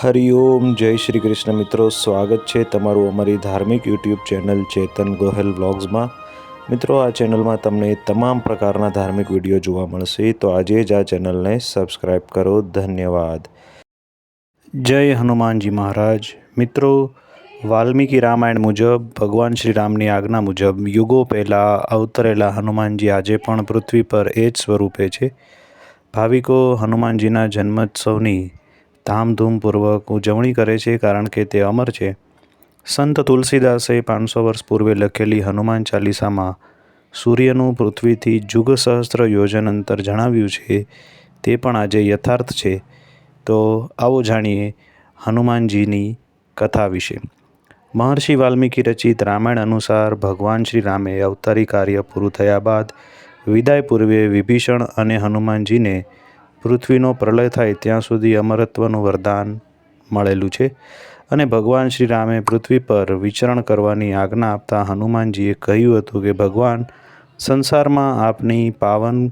હરિઓમ, જય શ્રી કૃષ્ણ. મિત્રો, સ્વાગત છે તમારું અમારી ધાર્મિક યુટ્યુબ ચેનલ ચેતન ગોહેલ વ્લોગ્સમાં. મિત્રો, આ ચેનલમાં તમને તમામ પ્રકારના ધાર્મિક વીડિયો જોવા મળશે, તો આજે જ આ ચેનલને સબસ્ક્રાઈબ કરો. ધન્યવાદ. જય હનુમાનજી મહારાજ. મિત્રો, વાલ્મીકી રામાયણ મુજબ, ભગવાન શ્રી રામની આજ્ઞા મુજબ, યુગો પહેલાં અવતરેલા હનુમાનજી આજે પણ પૃથ્વી પર એ જ સ્વરૂપે છે. ભાવિકો, હનુમાનજીના જન્મોત્સવની ધામધૂમપૂર્વક ઉજવણી કરે છે કારણ કે તે અમર છે. સંત તુલસીદાસે પાંચસો વર્ષ પૂર્વે લખેલી હનુમાન ચાલીસામાં સૂર્યનું પૃથ્વીથી જુગ સહસ્ત્ર યોજન અંતર જણાવ્યું છે, તે પણ આજે યથાર્થ છે. તો આવો જાણીએ હનુમાનજીની કથા વિશે. મહર્ષિ વાલ્મીકી રચિત રામાયણ અનુસાર ભગવાન શ્રી રામે અવતારી કાર્ય પૂરું થયા બાદ વિદાય પૂર્વે વિભીષણ અને હનુમાનજીને પૃથ્વીનો પ્રલય થાય ત્યાં સુધી અમરત્વનું વરદાન મળેલું છે અને ભગવાન શ્રી રામે પૃથ્વી પર વિચરણ કરવાની આજ્ઞા આપતા હનુમાનજીએ કહ્યું હતું કે, ભગવાન, સંસારમાં આપની પાવન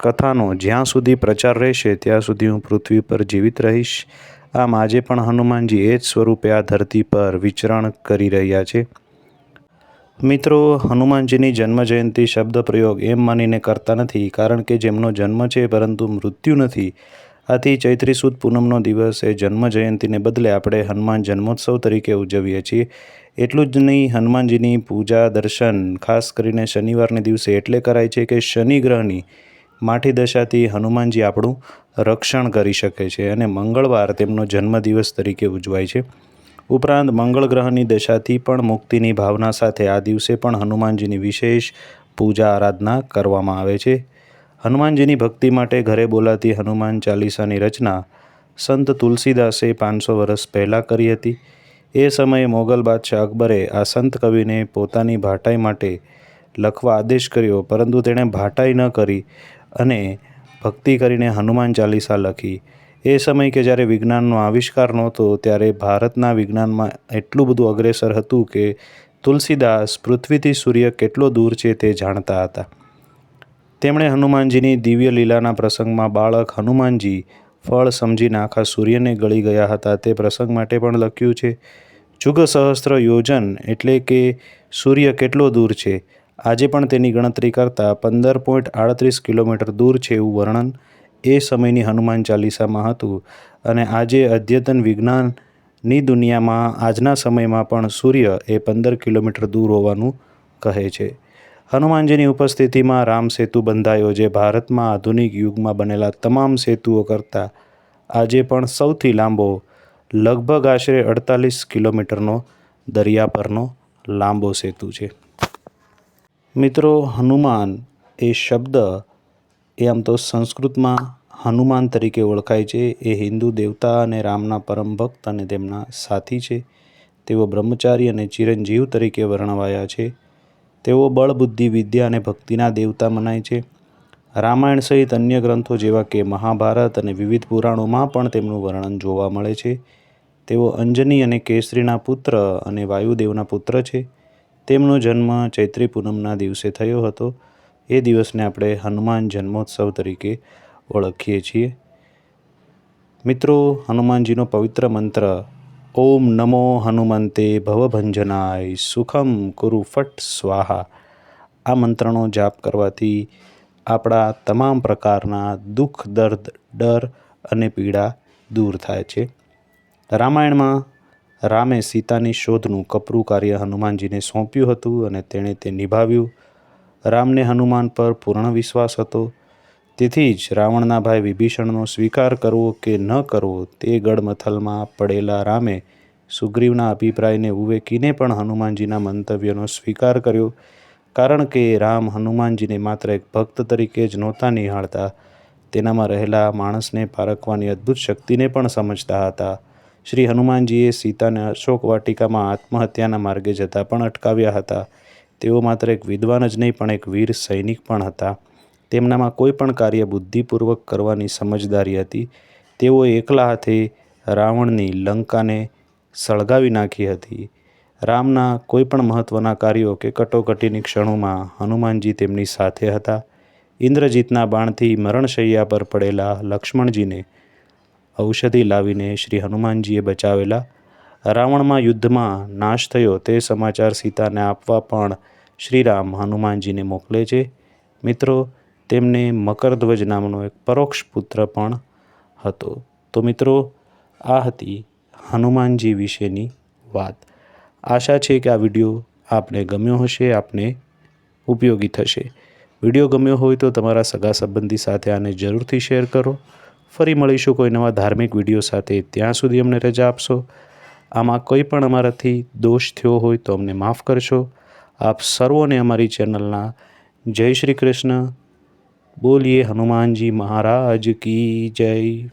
કથાનો જ્યાં સુધી પ્રચાર રહેશે, ત્યાં સુધી હું પૃથ્વી પર જીવિત રહીશ. આમ આજે પણ હનુમાનજી એ જ સ્વરૂપે આ ધરતી પર વિચરણ કરી રહ્યા છે. મિત્રો, હનુમાનજીની જન્મજયંતિ શબ્દ પ્રયોગ એમ માનીને કરતા નથી, કારણ કે જેમનો જન્મ છે પરંતુ મૃત્યુ નથી. આથી ચૈત્રી સુદ પૂનમનો દિવસ એ જન્મ જયંતિને બદલે આપણે હનુમાન જન્મોત્સવ તરીકે ઉજવીએ છીએ. એટલું જ નહીં, હનુમાનજીની પૂજા દર્શન, ખાસ કરીને શનિવારને દિવસે એટલે કરાય છે કે શનિ ગ્રહની માઠી દશાથી હનુમાનજી આપણું રક્ષણ કરી શકે છે અને મંગળવાર તેમનો જન્મદિવસ તરીકે ઉજવાય છે. ઉપરાંત મંગળ ગ્રહની દશાથી પણ મુક્તિની ભાવના સાથે આ દિવસે પણ હનુમાનજીની વિશેષ પૂજા આરાધના કરવામાં આવે છે. હનુમાનજીની ભક્તિ માટે ઘરે બોલાતી હનુમાન ચાલીસાની રચના સંત તુલસીદાસે પાંચસો વર્ષ પહેલાં કરી હતી. એ સમયે મોગલ બાદશાહ અકબરે આ સંત કવિને પોતાની ભાટાઈ માટે લખવા આદેશ કર્યો, પરંતુ તેણે ભાટાઈ ન કરી અને ભક્તિ કરીને હનુમાન ચાલીસા લખી એ સમય કે જ્યારે વિજ્ઞાનનો આવિષ્કાર નહોતો, ત્યારે ભારતના વિજ્ઞાનમાં એટલું બધું અગ્રેસર હતું કે તુલસીદાસ પૃથ્વીથી સૂર્ય કેટલો દૂર છે તે જાણતા હતા. તેમણે હનુમાનજીની દિવ્ય લીલાના પ્રસંગમાં બાળક હનુમાનજી ફળ સમજીને આખા સૂર્યને ગળી ગયા હતા. તે પ્રસંગ માટે પણ લખ્યું છે જુગ સહસ્ત્ર યોજન એટલે કે સૂર્ય કેટલો દૂર છે? આજે પણ તેની ગણતરી કરતાં પંદર પોઈન્ટ આડત્રીસ કિલોમીટર દૂર છે એવું વર્ણન એ સમયની હનુમાન ચાલીસામાં હતું અને આજે અદ્યતન વિજ્ઞાનની દુનિયામાં આજના સમયમાં પણ સૂર્ય એ પંદર કિલોમીટર દૂર હોવાનું કહે છે. હનુમાનજીની ઉપસ્થિતિમાં રામ સેતુ બંધાયો જે ભારતમાં આધુનિક યુગમાં બનેલા તમામ સેતુઓ કરતાં આજે પણ સૌથી લાંબો, લગભગ આશરે અડતાલીસ કિલોમીટરનો દરિયા પરનો લાંબો સેતુ છે. મિત્રો, હનુમાન એ શબ્દ એ આમ તો સંસ્કૃતમાં હનુમાન તરીકે ઓળખાય છે. એ હિન્દુ દેવતા અને રામના પરમ ભક્ત અને તેમના સાથી છે. તેઓ બ્રહ્મચારી અને ચિરંજીવ તરીકે વર્ણવાયા છે. તેઓ બળબુદ્ધિ વિદ્યા અને ભક્તિના દેવતા મનાય છે. રામાયણ સહિત અન્ય ગ્રંથો જેવા કે મહાભારત અને વિવિધ પુરાણોમાં પણ તેમનું વર્ણન જોવા મળે છે. તેઓ અંજની અને કેસરીના પુત્ર અને વાયુદેવના પુત્ર છે. તેમનો જન્મ ચૈત્રી પૂનમના દિવસે થયો હતો. એ દિવસને આપણે હનુમાન જન્મોત્સવ તરીકે ઓળખીએ છીએ. મિત્રો, હનુમાનજીનો પવિત્ર મંત્ર, ઓમ નમો હનુમંતે ભવભંજનાય સુખમ કુરુ ફટ સ્વાહા આ મંત્રનો જાપ કરવાથી આપણા તમામ પ્રકારના દુઃખ, દર્દ, ડર અને પીડા દૂર થાય છે. રામાયણમાં રામે સીતાની શોધનું કપરું કાર્ય હનુમાનજીને સોંપ્યું હતું અને તેણે તે નિભાવ્યું. રામને હનુમાન પર પૂર્ણ વિશ્વાસ હતો. તેથી જ રાવણના ભાઈ વિભીષણનો સ્વીકાર કરવો કે ન કરવો તે ગડમથલમાં પડેલા રામે સુગ્રીવના અભિપ્રાયને ઉવેકીને પણ હનુમાનજીના મંતવ્યનો સ્વીકાર કર્યો. કારણ કે રામ હનુમાનજીને માત્ર એક ભક્ત તરીકે જ નહોતા નિહાળતા, તેનામાં રહેલા માણસને પારખવાની અદ્ભુત શક્તિને પણ સમજતા હતા. શ્રી હનુમાનજીએ સીતાને અશોક વાટિકામાં આત્મહત્યાના માર્ગે જતાં પણ અટકાવ્યા હતા. તેઓ માત્ર એક વિદ્વાન જ નહીં, પણ એક વીર સૈનિક પણ હતા. તેમનામાં કોઈ પણ કાર્ય બુદ્ધિપૂર્વક કરવાની સમજદારી હતી. તેઓ એકલા હાથે રાવણની લંકાને સળગાવી નાખી હતી. રામના કોઈ પણ મહત્ત્વના કાર્યો કે કટોકટીની ક્ષણોમાં હનુમાનજી તેમની સાથે હતા. ઇન્દ્રજીતના બાણથી મરણશૈયા પર પડેલા લક્ષ્મણજીને ઔષધિ લાવીને શ્રી હનુમાનજીએ બચાવેલા રાવણમાં યુદ્ધમાં નાશ થયો તે સમાચાર સીતાને આપવા પણ શ્રીરામ હનુમાનજીને મોકલે છે. મિત્રો, તેમને મકરધ્વજ નામનો એક પરોક્ષ પુત્ર પણ હતો. તો મિત્રો, આ હતી હનુમાનજી વિશેની વાત. આશા છે કે આ વીડિયો આપને ગમ્યો હશે, આપને ઉપયોગી થશે. વીડિયો ગમ્યો હોય તો તમારા સગા સંબંધી સાથે આને જરૂરથી શેર કરો. ફરી મળીશું કોઈ નવા ધાર્મિક વીડિયો સાથે. ત્યાં સુધી અમને રજા આપશો. આમાં કોઈ પણ અમારાથી દોષ થયો હોય તો અમને માફ કરશો આપ સર્વોને અમારી ચેનલના જય શ્રી કૃષ્ણ. બોલીએ હનુમાનજી મહારાજ કી જય.